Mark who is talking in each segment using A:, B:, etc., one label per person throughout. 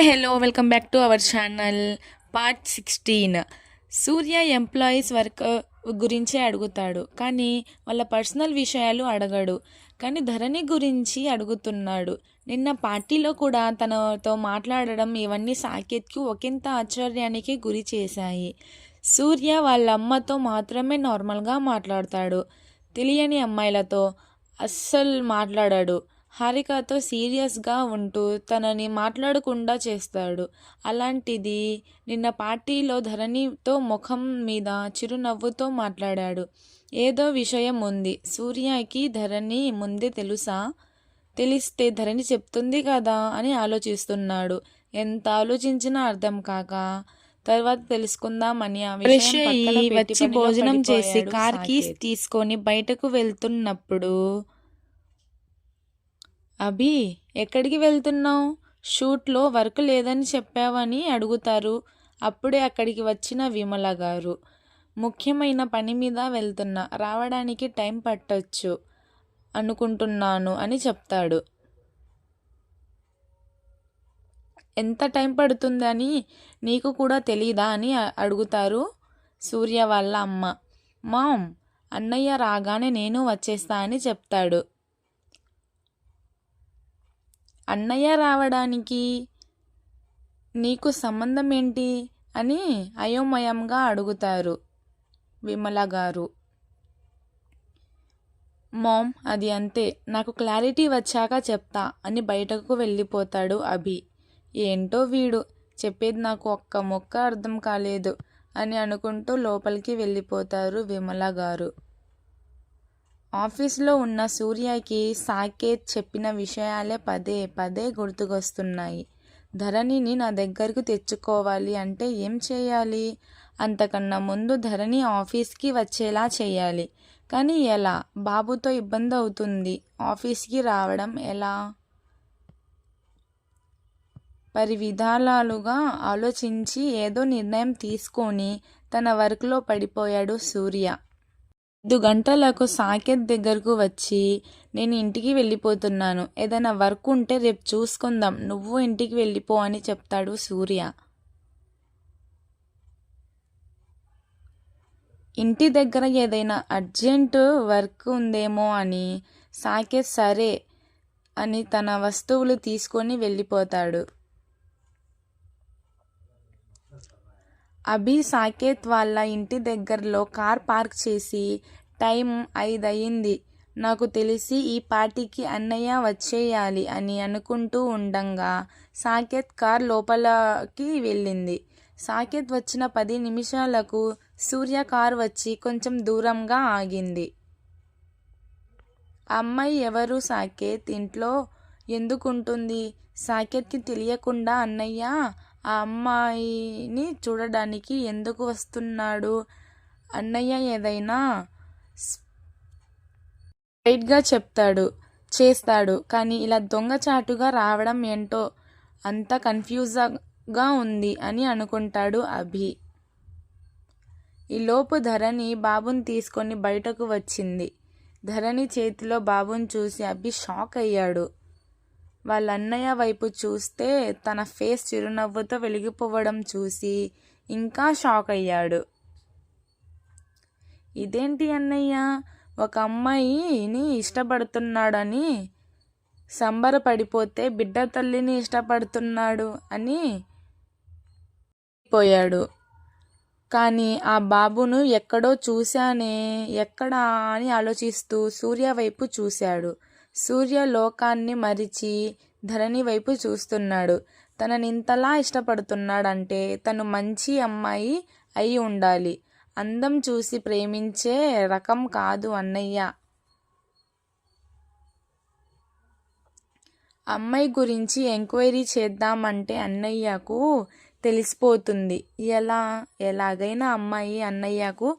A: Hi hello welcome back to our channel part sixteen Surya employees work గురించే అడుగుతాడు. కానీ వాళ్ళ పర్సనల్ విషయాలు అడగడు. కానీ ధరణి గురించి అడుగుతున్నాడు. నిన్న పార్టీలో కూడా తనతో మాట్లాడడం ఇవన్నీ సాకేత్కి ఒకంత ఆశ్చర్యానికి గురి చేశాయి. సూర్య వాళ్ళ అమ్మతో మాత్రమే నార్మల్గా మాట్లాడతాడు. తెలియని అమ్మాయిలతో అస్సలు మాట్లాడాడు. హారికతో సీరియస్గా ఉంటూ తనని మాట్లాడకుండా చేస్తాడు. అలాంటిది నిన్న పార్టీలో ధరణితో ముఖం మీద చిరునవ్వుతో మాట్లాడాడు. ఏదో విషయం ఉంది. సూర్యకి ధరణి ముందే తెలుసా? తెలిస్తే ధరణి చెప్తుంది కదా అని ఆలోచిస్తున్నాడు. ఎంత ఆలోచించినా అర్థం కాక తర్వాత తెలుసుకుందామని
B: వచ్చి భోజనం చేసి
A: పడిపోయాడు
B: కార్ కీస్
A: సాకేత్.
B: తీసుకొని బయటకు వెళ్తున్నప్పుడు
A: అభి ఎక్కడికి వెళ్తున్నావు? షూట్లో వర్క్ లేదని చెప్పావని అడుగుతారు. అప్పుడే అక్కడికి వచ్చిన విమల గారు. ముఖ్యమైన పని మీద వెళ్తున్నా రావడానికి టైం పట్టొచ్చు అనుకుంటున్నాను అని చెప్తాడు. ఎంత టైం పడుతుందని నీకు కూడా తెలీదా అని అడుగుతారు సూర్య వాళ్ళ అమ్మ. మామ్ అన్నయ్య రాగానే నేను వచ్చేస్తా అని చెప్తాడు. అన్నయ్య రావడానికి నీకు సంబంధం ఏంటి అని అయోమయంగా అడుగుతారు విమల గారు. మామ్ అది అంతే. నాకు క్లారిటీ వచ్చాక చెప్తా అని బయటకు వెళ్ళిపోతాడు అభి. ఏంటో వీడు చెప్పేది నాకు ఒక్క మొక్క అర్థం కాలేదు అని అనుకుంటూ లోపలికి వెళ్ళిపోతారు విమల గారు. ఆఫీస్లో ఉన్న సూర్యకి సాకేత్ చెప్పిన విషయాలే పదే పదే గుర్తుకొస్తున్నాయి. ధరణిని నా దగ్గరకు తెచ్చుకోవాలి అంటే ఏం చేయాలి? అంతకన్నా ముందు ధరణి ఆఫీస్కి వచ్చేలా చేయాలి. కానీ ఎలా? బాబుతో ఇబ్బంది అవుతుంది. ఆఫీస్కి రావడం ఎలా? పరి విధాలుగా ఆలోచించి ఏదో నిర్ణయం తీసుకొని తన వర్క్లో పడిపోయాడు సూర్య. ఐదు గంటలకు సాకేత్ దగ్గరకు వచ్చి నేను ఇంటికి వెళ్ళిపోతున్నాను. ఏదైనా వర్క్ ఉంటే రేపు చూసుకుందాం. నువ్వు ఇంటికి వెళ్ళిపో అని చెప్తాడు సూర్య. ఇంటి దగ్గర ఏదైనా అర్జెంట్ వర్క్ ఉందేమో అని సాకేత్ సరే అని తన వస్తువులు తీసుకొని వెళ్ళిపోతాడు. అభి సాకేత్ వాళ్ళ ఇంటి దగ్గరలో కార్ పార్క్ చేసి టైం ఐదు అయింది నాకు తెలిసి ఈ పార్టీకి అన్నయ్య వచ్చేయాలి అని అనుకుంటూ ఉండంగా సాకేత్ కార్ లోపలికి వెళ్ళింది. సాకేత్ వచ్చిన పది నిమిషాలకు సూర్య కార్ వచ్చి కొంచెం దూరంగా ఆగింది. అమ్మాయి ఎవరు సాకేత్? ఇంట్లో ఎందుకుంటుంది? సాకేత్కి తెలియకుండా అన్నయ్య ఆ అమ్మాయిని చూడడానికి ఎందుకు వస్తున్నాడు? అన్నయ్య ఏదైనా స్ట్రైట్గా చెప్తాడు చేస్తాడు కానీ ఇలా దొంగచాటుగా రావడం ఏంటో అంత కన్ఫ్యూజ్గా ఉంది అని అనుకుంటాడు అభి. ఈలోపు ధరణి బాబుని తీసుకొని బయటకు వచ్చింది. ధరణి చేతిలో బాబుని చూసి అభి షాక్ అయ్యాడు. వాళ్ళ అన్నయ్య వైపు చూస్తే తన ఫేస్ చిరునవ్వుతో వెలిగిపోవడం చూసి ఇంకా షాక్ అయ్యాడు. ఇదేంటి అన్నయ్య? ఒక అమ్మాయిని ఇష్టపడుతున్నాడని సంబరపడిపోతే బిడ్డ తల్లిని ఇష్టపడుతున్నాడు అని పోయాడు. కానీ ఆ బాబును ఎక్కడో చూశానే ఎక్కడా అని ఆలోచిస్తూ సూర్య వైపు చూశాడు. సూర్య లోకాన్ని మరిచి ధరణి వైపు చూస్తున్నాడు. తనని ఇంతలా ఇష్టపడుతున్నాడంటే తను మంచి అమ్మాయి అయి ఉండాలి. అందం చూసి ప్రేమించే రకం కాదు అన్నయ్య. అమ్మాయి గురించి ఎంక్వైరీ చేద్దామంటే అన్నయ్యకు తెలిసిపోతుంది. ఎలా? ఎలాగైనా అమ్మాయి అన్నయ్యకు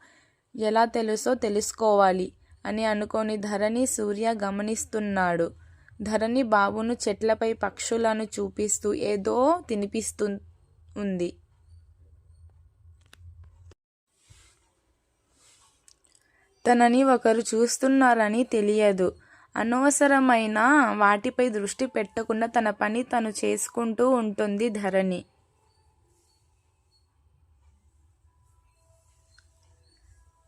A: ఎలా తెలుసో తెలుసుకోవాలి. అని అనుకొని ధరణి సూర్య గమనిస్తున్నాడు. ధరణి బాబును చెట్లపై పక్షులను చూపిస్తూ ఏదో తినిపిస్తూ ఉంది. తనని ఒకరు చూస్తున్నారని తెలియదు. అనవసరమైన వాటిపై దృష్టి పెట్టకుండా తన పని తను చేసుకుంటూ ఉంటుంది ధరణి.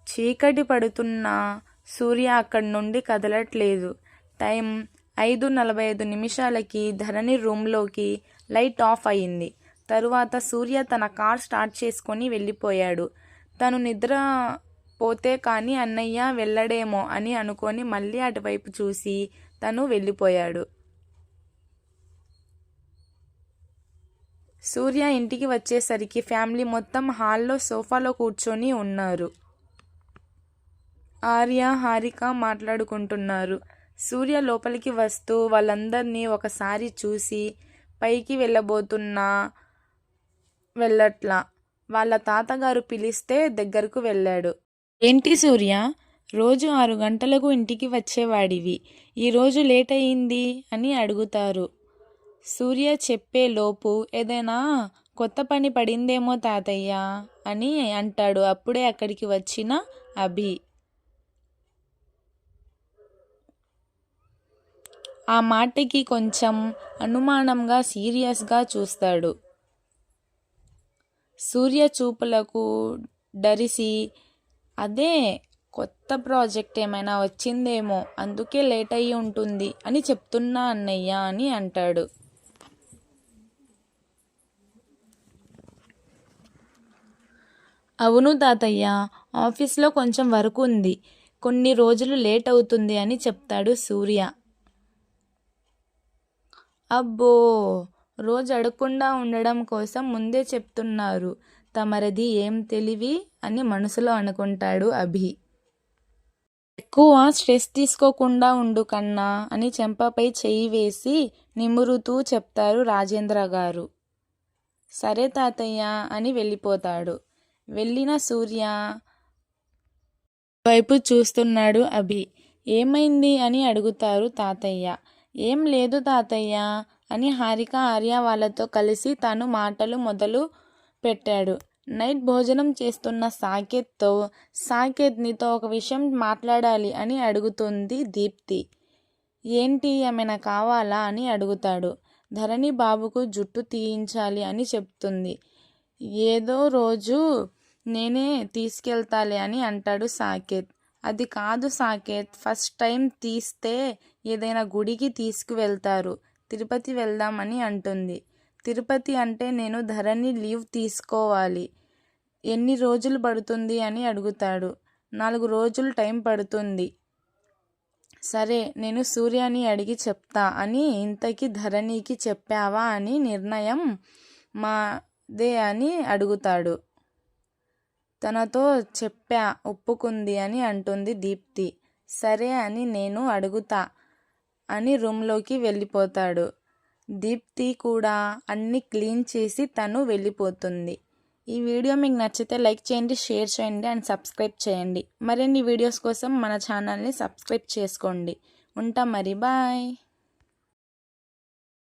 A: చీకటి పడుతున్నా సూర్య అక్కడి నుండి కదలట్లేదు. టైం ఐదు నలభై ఐదు నిమిషాలకి ధరణి రూమ్లోకి లైట్ ఆఫ్ అయింది. తరువాత సూర్య తన కార్ స్టార్ట్ చేసుకొని వెళ్ళిపోయాడు. తను నిద్ర పోతే కానీ అన్నయ్య వెళ్ళడేమో అని అనుకొని మళ్ళీ అటువైపు చూసి తను వెళ్ళిపోయాడు. సూర్య ఇంటికి వచ్చేసరికి ఫ్యామిలీ మొత్తం హాల్లో సోఫాలో కూర్చొని ఉన్నారు. ఆర్య హారిక మాట్లాడుకుంటున్నారు. సూర్య లోపలికి వస్తూ వాళ్ళందరినీ ఒకసారి చూసి పైకి వెళ్ళబోతున్నా వెళ్ళట్లా. వాళ్ళ తాతగారు పిలిస్తే దగ్గరకు వెళ్ళాడు. ఏంటి సూర్య? రోజు ఆరు గంటలకు ఇంటికి వచ్చేవాడివి. ఈరోజు లేట్ అయ్యింది అని అడుగుతారు. సూర్య చెప్పే లోపు ఏదైనా కొత్త పని పడిందేమో తాతయ్య అని అంటాడు. అప్పుడే అక్కడికి వచ్చిన అభి. ఆ మాటకి కొంచెం అనుమానంగా సీరియస్గా చూస్తాడు. సూర్య చూపులకు డరిసి అదే కొత్త ప్రాజెక్ట్ ఏమైనా వచ్చిందేమో అందుకే లేట్ అయ్యి ఉంటుంది అని చెప్తున్నా అన్నయ్య అని అంటాడు. అవును తాతయ్య ఆఫీస్లో కొంచెం వర్క్ ఉంది. కొన్ని రోజులు లేట్ అవుతుంది అని చెప్తాడు సూర్య. అబ్బో రోజు అడగకుండా ఉండడం కోసం ముందే చెప్తున్నారు. తమరది ఏం తెలివి అని మనసులో అనుకుంటాడు అభి. ఎక్కువ స్ట్రెస్ తీసుకోకుండా ఉండు కన్నా అని చెంపపై చెయ్యి వేసి నిమురుతూ చెప్తారు రాజేంద్ర గారు. సరే తాతయ్య అని వెళ్ళిపోతాడు. వెళ్ళిన సూర్య వైపు చూస్తున్నాడు అభి. ఏమైంది అని అడుగుతారు తాతయ్య. ఏం లేదు తాతయ్య అని హారిక ఆర్య వాళ్ళతో కలిసి తను మాటలు మొదలు పెట్టాడు. నైట్ భోజనం చేస్తున్న సాకేత్తో సాకేత్ నీతో ఒక విషయం మాట్లాడాలి అని అడుగుతుంది దీప్తి. ఏంటి? ఏమైనా కావాలా? అని అడుగుతాడు. ధరణి బాబుకు జుట్టు తీయించాలి అని చెప్తుంది. ఏదో రోజు నేనే తీసుకెళ్తాలే అని అంటాడు సాకేత్. అది కాదు సాకేత్ ఫస్ట్ టైం తీస్తే ఏదైనా గుడికి తీసుకువెళ్తారు. తిరుపతి వెళ్దామని అంటుంది. తిరుపతి అంటే నేను ధరణి లీవ్ తీసుకోవాలి. ఎన్ని రోజులు పడుతుంది అని అడుగుతాడు. నాలుగు రోజులు టైం పడుతుంది. సరే నేను సూర్యాని అడిగి చెప్తా అని ఇంతకీ ధరణికి చెప్పావా అని నిర్ణయం మాదే అని అడుగుతాడు. తనతో చెప్పా ఒప్పుకుంది అని అంటుంది దీప్తి. సరే అని నేను అడుగుతా. అని రూమ్లోకి వెళ్ళిపోతాడు. దీప్తి కూడా అన్ని క్లీన్ చేసి తను వెళ్ళిపోతుంది. ఈ వీడియో మీకు నచ్చితే లైక్ చేయండి షేర్ చేయండి అండ్ సబ్స్క్రైబ్ చేయండి. మరిన్ని వీడియోస్ కోసం మన ఛానల్ని సబ్స్క్రైబ్ చేసుకోండి. ఉంటా మరి బాయ్.